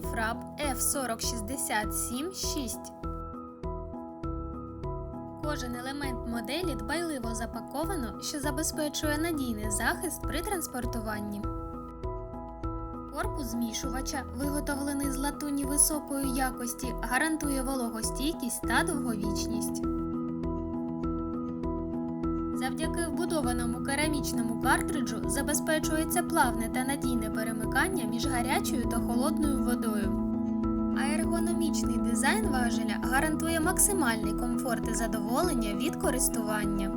Фраб F4067-6. Кожен елемент моделі дбайливо запаковано, що забезпечує надійний захист при транспортуванні. Корпус змішувача, виготовлений з латуні високої якості, гарантує вологостійкість та довговічність. Завдяки вбудованому керамічному картриджу забезпечується плавне та надійне перемикання між гарячою та холодною водою. А ергономічний дизайн важеля гарантує максимальний комфорт і задоволення від користування.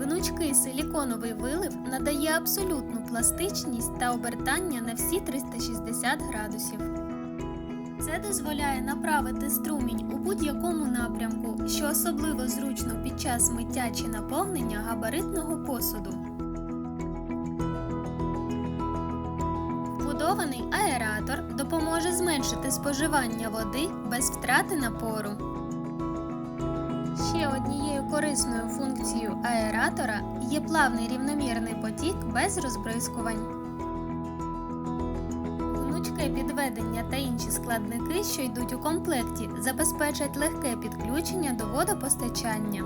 Гнучкий силіконовий вилив надає абсолютну пластичність та обертання на всі 360 градусів. Це дозволяє направити струмінь у будь-якому напрямку, що особливо зручно під час миття чи наповнення габаритного посуду. Вбудований аератор допоможе зменшити споживання води без втрати напору. Ще однією корисною функцією аератора є плавний рівномірний потік без розбризкувань. Гнучке підведення та інші складники, що йдуть у комплекті, забезпечать легке підключення до водопостачання.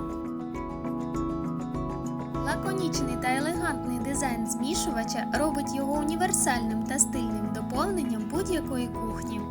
Лаконічний та елегантний дизайн змішувача робить його універсальним та стильним доповненням будь-якої кухні.